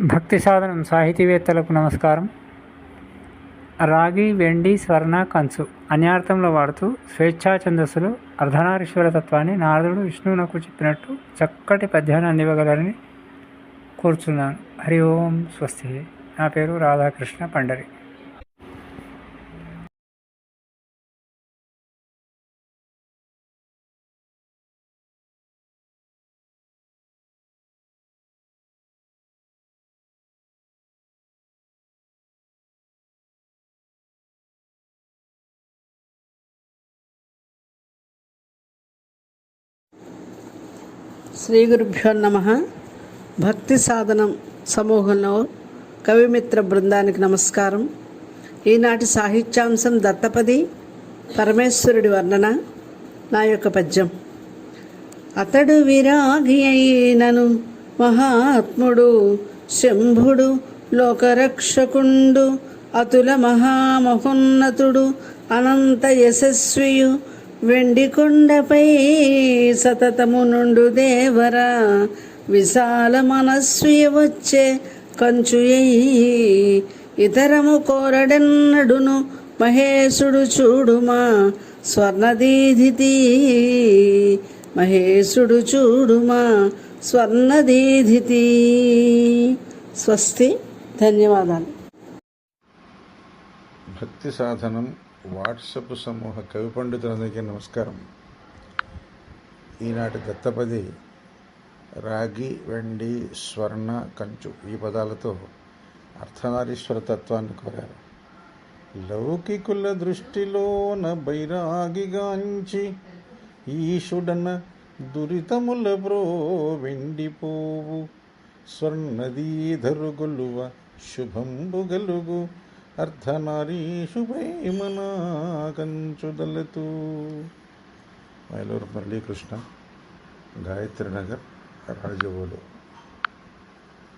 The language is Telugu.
భక్తి సాధనం సాహితీవేత్తలకు నమస్కారం. రాగి వెండి స్వర్ణ కంచు అన్యార్థంలో వాడుతూ స్వేచ్ఛా ఛందస్సులు అర్ధనారీశ్వర తత్వాన్ని నారదుడు విష్ణువునకు చెప్పినట్టు చక్కటి పద్యాన్ని అందివ్వగలరని కోరుచున్నాను. హరి ఓం స్వస్తి. నా పేరు రాధాకృష్ణ పండరి. శ్రీ గురుభ్యో నమ. భక్తి సాధనం సమూహంలో కవిమిత్ర బృందానికి నమస్కారం. ఈనాటి సాహిత్యాంశం దత్తపది పరమేశ్వరుడి వర్ణన నా యొక్క పద్యం. అతడు విరాగి అయినను మహాత్ముడు శంభుడు లోకరక్షకుండు అతుల మహామహోన్నతుడు అనంత యశస్వియు వెండి కొండపై సతతము నుండు దేవరా విశాల మనస్వి వచ్చే కంచుయ్యి ఇతరము కోరడెన్నడును మహేశుడు చూడుమా స్వర్ణదీధితి మహేశుడు చూడుమా స్వర్ణదీధితి స్వస్తి ధన్యవాదాలు. భక్తి సాధనం వాట్సప్ సమూహ కవి పండితులందరికీ నమస్కారం. ఈనాటి దత్తపది రాగి వెండి స్వర్ణ కంచు ఈ పదాలతో అర్ధనారీశ్వర తత్వాన్ని కోరారు. లౌకికుల దృష్టిలోన బైరాగిగాంచి ఈశుడన దురితముల బ్రో వెండిపోవు స్వర్ణదీధరు గొలువ అర్ధనారీషు గలుగు మైలూరు మురళీకృష్ణ గాయత్రి నగర్ రాజవోలు.